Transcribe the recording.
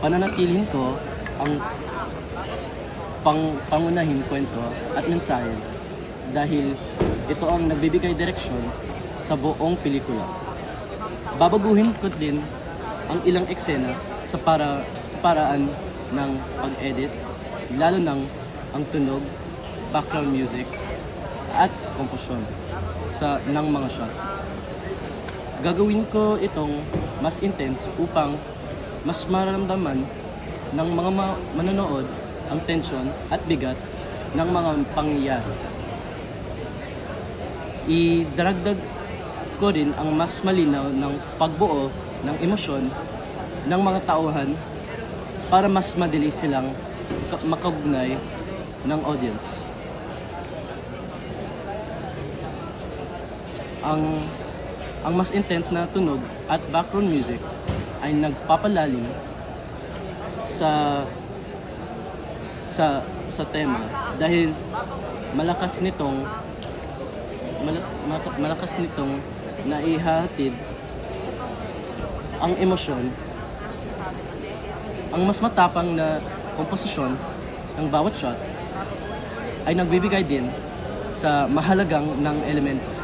pananatilin ko ang pang, pangunahin kwento at mensahe dahil ito ang nagbibigay direksyon sa buong pelikula. Babaguhin ko din ang ilang eksena sa para sa paraan ng pag-edit, lalo ng ang tunog, background music, at komposyon sa ng mga shot. Gagawin ko itong mas intense upang mas mararamdaman ng mga ma- manonood ang tensyon at bigat ng mga pangyayari. Idaragdag ko rin ang mas malinaw ng pagbuo ng emosyon ng mga tauhan para mas madali silang ka- makagugnay ng audience. Ang ang mas intense na tunog at background music ay nagpapalalim sa sa sa tema. Dahil malakas nitong malakas nitong naihahatid ang emosyon ang mas matapang na komposisyon ng bawat shot ay nagbibigay din sa mahalagang ng elemento